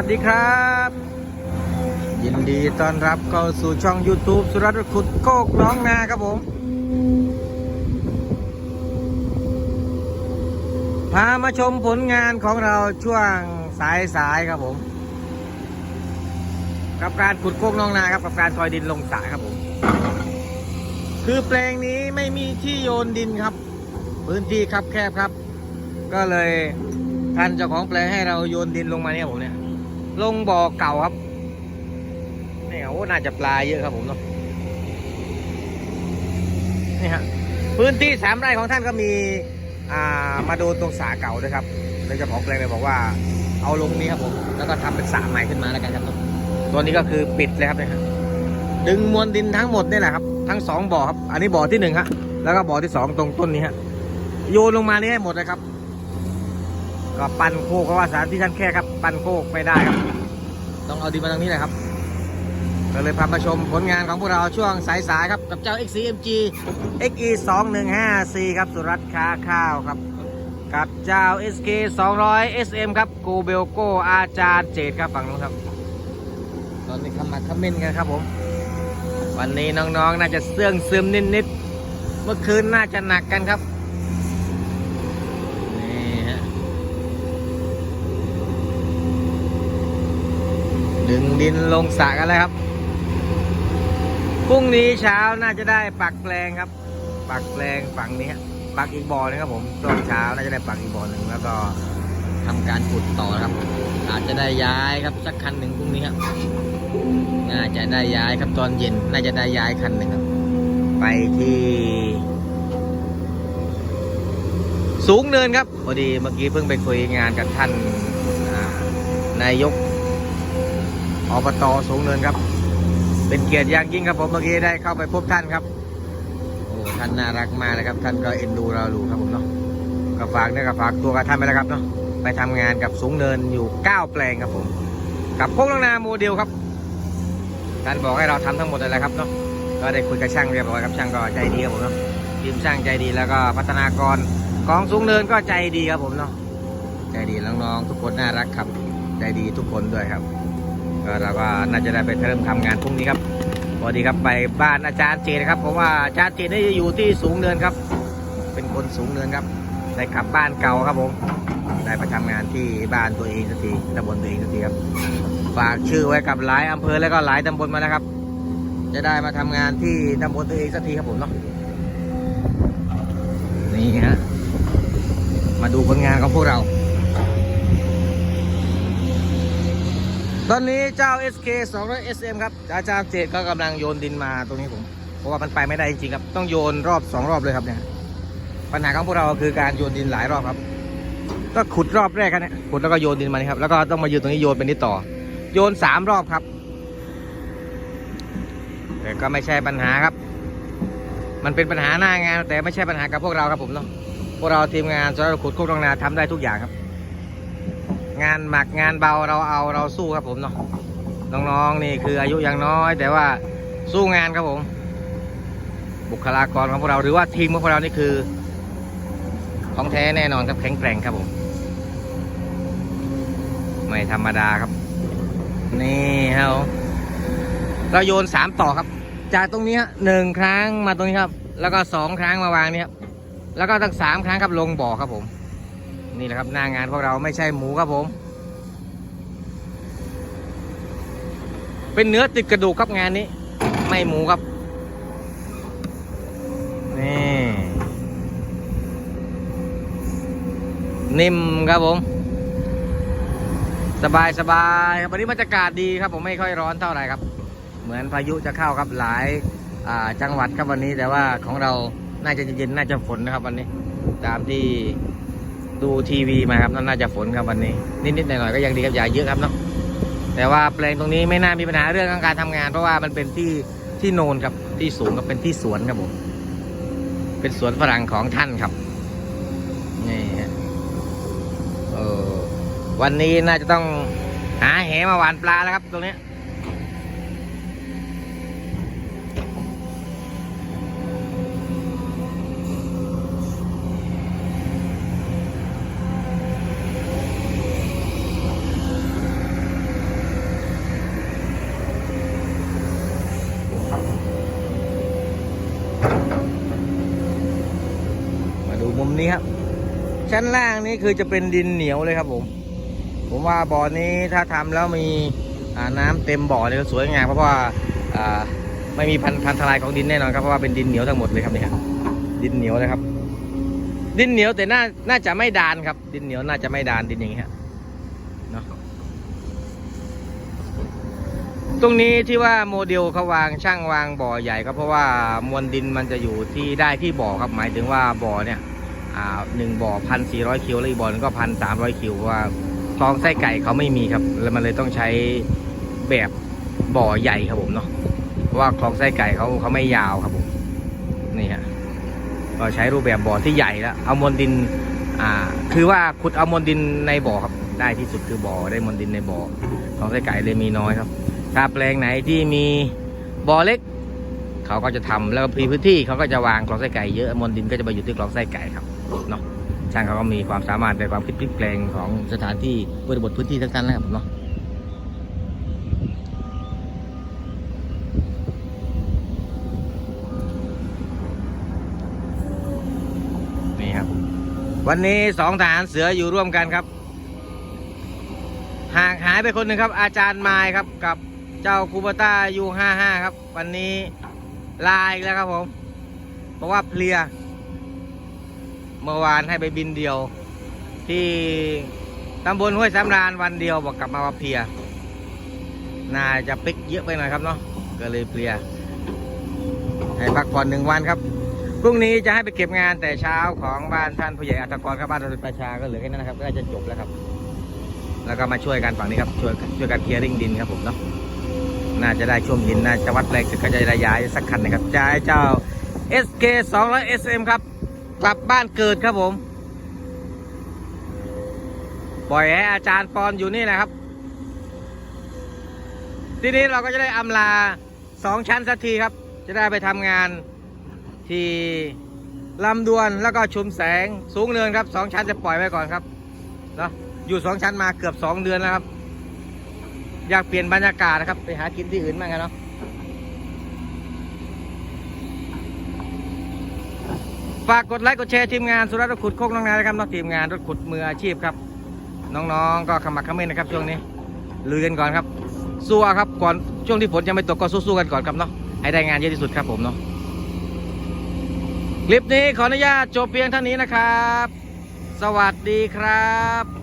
วัสดีครับ ยินดีต้อนรับเข้าสู่ช่อง YouTube สุรัตน์ขุดโคกน้องนาครับผม พามาชมผลงานของเราช่วงสายสายครับผม กับการขุดโคกน้องนาครับกับการซอยดินลงสระครับผม คือแปลงนี้ไม่มีที่โยนดินครับ พื้นที่ครับแคบครับ ก็เลยท่านเจ้าของแปลงให้เราโยนดินลงมาเนี่ยผมเนี่ย ลงบ่อเก่าครับนี่ยโอ้น่าจะปลาเยอะครับผมเนาะนี่ฮะพื้นที่สามไร่ของท่านก็มีอ่ามาดนตรงสาเก่าด้วยครับเลยจ้าของแปลงเลยบอกว่าเอาลงนี้ครับผมแล้วก็ทำเป็นสระใหม่ขึ้นมาแล้วกันครับตัวนี้ก็คือปิดเลยครับเนี่ยดึงมวลดินทั้งหมดนี่แหละครับ ทั้งสองบ่อครับ อันนี้บ่อที่หนึ่งฮะแล้วก็บ่อที่สองตรงต้นนี้ฮะโยนลงมานี่ให้หมดเลยครับ ก็ปั่นโคกเพราะว่าสถานที่ท่านแค่ครับ ปั่นโคกไม่ได้ครับ ต้องเอาดินมาทางนี้เลยครับ ก็เลยพามาชมผลงานของพวกเราช่วงสายๆครับ กับเจ้า XCMG XE 2 1 5 4ครับสุรัตน์ค้าข้าวครับ กับเจ้า SK 200 SM ครับกูเบลโกอาจารย์เจดครับฝั่งนู้นครับ ตอนนี้ขมักเขม้นกันครับผม วันนี้น้องๆน่าจะเสื่องซึมนิดๆเมื่อคืนน่าจะหนักกันครับ นี่ฮะ ดึงดินลงสระกันเลยครับพรุ่งนี้เช้าน่าจะได้ปักแปลงครับ ปักแปลงฝั่งนี้ปักอีกบ่อนึงครับผมช่วงเช้าน่าจะได้ปักอีกบ่อหนึ่งแล้วก็ทำการขุดต่อครับ อาจจะได้ย้ายครับสักคันหนึ่งพรุ่งนี้ครับน่าจะได้ย้ายครับตอนเย็น น่าจะได้ย้ายคันหนึ่งครับ ไปที่ สูงเนินครับพอดีเมื่อกี้เพิ่งไปคุยงานกับท่านนายก อบตสูงเนินครับ เป็นเกียรติอย่างยิ่งครับผมเมื่อกี้ได้เข้าไปพบท่านครับโอ้ท่านน่ารักมากเลยครับ ท่านก็เอ็นดูเราดูครับผมเนาะก็ฝากเนื้อกับฝากตัวกับท่านไปแล้วครับเนาะไปทำงานกับสูงเนินอยู่ 9 แปลงครับผม กับพวกลังนาโมเดลครับท่านบอกให้เราทำทั้งหมดเลยแหละครับเนาะก็ได้คุยกับช่างเรียบร้อยครับช่างก็ใจดีครับผมเนาะทีมช่างใจดีแล้วก็พัฒนากรของสูงเนินก็ใจดีครับผมเนาะใจดีน้องๆทุกคนน่ารักครับ ใจดีทุกคนด้วยครับ ก็เราก็น่าจะได้ไปเริ่มทำงานพรุ่งนี้ครับสวัสดีครับไปบ้านอาจารย์เจนะครับเพราะว่าอาจารย์เจนี่จะอยู่ที่สูงเนินครับ เป็นคนสูงเนินครับได้ขับบ้านเก่าครับผมได้ไปทำงานที่บ้านตัวเองสักทีตำบลตัวเองสักทีครับฝากชื่อไว้กับหลายอำเภอแล้วก็หลายตำบลมาแล้วครับ จะได้มาทำงานที่ตำบลตัวเองสักทีครับผมเนาะนี่ฮะมาดูผลงานของพวกเรา ตอนนี้เจ้า SK 200 SM ครับ อาจารย์เจตก็กำลังโยนดินมาตรงนี้ผม เพราะว่ามันไปไม่ได้จริงๆครับ ต้องโยนรอบสองรอบเลยครับเนี่ย ปัญหาของพวกเราคือการโยนดินหลายรอบครับ ก็ขุดรอบแรกครับเนี่ย ขุดแล้วก็โยนดินมานี่ครับ แล้วก็ต้องมายืนตรงนี้โยนเป็นนิดต่อ โยนสามรอบครับ แต่ก็ไม่ใช่ปัญหาครับ มันเป็นปัญหาหน้างาน แต่ไม่ใช่ปัญหากับพวกเราครับผมเนาะ พวกเราทีมงานสำหรับขุดโคกตรงนาทำได้ทุกอย่างครับ งานหมักงานเบาเราเอาเราสู้ครับผมเนาะน้องๆนี่คืออายุยังน้อย แต่ว่าสู้งานครับผม บุคลากรของพวกเราหรือว่าทีมของพวกเรานี่คือ ของแท้แน่นอนครับแข็งแกร่งครับผม ไม่ธรรมดาครับ นี่ครับเราโยนสามต่อครับ จากตรงนี้หนึ่งครั้งมาตรงนี้ครับ แล้วก็สองครั้งมาวางนี่ครับแล้วก็ตั้งสามครั้งครับลงบ่อครับผม นี่แหละครับหน้างานพวกเราไม่ใช่หมูครับผม เป็นเนื้อติดกระดูกครับงานนี้ ไม่หมูครับ นี่นิ่มครับผม สบายสบายครับวันนี้บรรยากาศดีครับผมไม่ค่อยร้อนเท่าไหร่ครับ เหมือนพายุจะเข้าครับหลายาจังหวัดครับวันนี้แต่ว่าของเราน่าจะเย็นๆน่าจะฝนนะครับวันนี้ ตามที่ ดูทีวีมาครับน่าจะฝนครับวันนี้ นิดๆหน่อยๆก็ยังดีครับอย่าเยอะครับเนาะแต่ว่าแปลงตรงนี้ไม่น่ามีปัญหาเรื่องการทำงาน เพราะว่ามันเป็นที่ที่โนนครับที่สูงกับเป็นที่สวนครับผมเป็นสวนฝรั่งของท่านครับนี่ฮะวันนี้น่าจะต้องหาแหมาหวานปลาแล้วครับ ตรงนี้ นี้ครับ ชั้นล่างนี้คือจะเป็นดินเหนียวเลยครับผม ผมว่าบ่อนี้ถ้าทำแล้วมีน้ำเต็มบ่อเนี่ยสวยงามเพราะว่าไม่มีพันพันทลายของดินแน่นอนครับเพราะว่าเป็นดินเหนียวทั้งหมดเลยครับนี่ครับดินเหนียวเลยครับ ดินเหนียวแต่น่าน่าจะไม่ดานครับ ดินเหนียวน่าจะไม่ดานดินอย่างนี้ฮะเนาะตรงนี้ที่ว่าโมเดลเขาวางช่างวางบ่อใหญ่ก็เพราะว่ามวลดินมันจะอยู่ที่ได้ที่บ่อครับหมายถึงว่าบ่อเนี่ย หนึ่งบ่อพันสี่ร้อยคิวแล้วอีกบ่อนึงก็พันสามร้อยคิวว่าคลองไส้ไก่เขาไม่มีครับ แล้วมันเลยต้องใช้แบบบ่อใหญ่ครับผมเนาะเพราะว่าคลองไส้ไก่เขาเขาไม่ยาวครับผมนี่ฮะก็ใช้รูปแบบบ่อที่ใหญ่แล้วเอามวลดินอ่าคือว่าขุดเอามวลดินในบ่อครับ ได้ที่สุดคือบ่อได้มวลดินในบ่อของไส้ไก่เลยมีน้อยครับถ้าแปลงไหนที่มีบ่อเล็ก เขาก็จะทำแล้วก็พีพื้นที่เขาก็จะวางคลองไส้ไก่เยอะมวลดินก็จะไปอยู่ที่คลองไส้ไก่ครับ เนาะช่างเขาก็มีความสามารถในความคิดพลิกแปลงของสถานที่บริบทพื้นที่ทั้งนั้นนะครับเนาะนี่ครับ วันนี้สองทหารเสืออยู่ร่วมกันครับห่างหายไปคนหนึ่งครับ อาจารย์มายครับกับเจ้าคูเบต้ายูห้าห้าครับ วันนี้ลาอีกแล้วครับผม เพราะว่าเพลีย มื่อวานให้ไปบินเดียว ที่ตำบลห้วยสำราญวันเดียวบอกกลับมาว่าเพียน่าจะปิกเยอะไปหน่อยครับเนาะก็เลยเพลียให้พักผ่อนหนึ่งวันครับพรุ่งนี้จะให้ไปเก็บงานแต่เช้าของบ้านท่านผู้ใหญ่อัตกรครับบ้านเราประชาก็เหลือแค่นั้นนะครับ ก็จะจบแล้วครับ แล้วก็มาช่วยกันฝั่งนี้ครับช่วยช่วยกันเคลียร์ริ่งดินครับผมเนาะน่าจะได้ช่วงดินน่าจะวัดแรงสึกก็จะได้ย้ายสักคันนะครับจ่ายเจ้า SK 200 SM ครับ กลับบ้านเกิดครับผมปล่อยให้อาจารย์ปอนอยู่นี่แหละครับ ทีนี้เราก็จะได้อำลาสองชั้นสักทีครับ จะได้ไปทำงานที่ลำดวนแล้วก็ชุมแสงสูงเนินครับสองชั้นจะปล่อยไว้ก่อนครับเนาะอยู่สองชั้นมาเกือบสองเดือนแล้วครับ อยากเปลี่ยนบรรยากาศนะครับ ไปหากินที่อื่นบ้างกันเนาะ ฝากกดไลค์กดแชร์ทีมงานสุรัตน์รถขุดโคกน้องนานะครับน้องทีมงานรถขุดมืออาชีพครับ น้องๆ ก็ขมักขม้นนะครับช่วงนี้ลุยกันก่อนครับสู้ครับก่อนช่วงที่ฝนยังไม่ตกก็สู้ๆกันก่อนครับเนาะให้ได้งานเยอะที่สุดครับผมเนาะคลิปนี้ขออนุญาตจบเพียงเท่านี้นะครับ สวัสดีครับ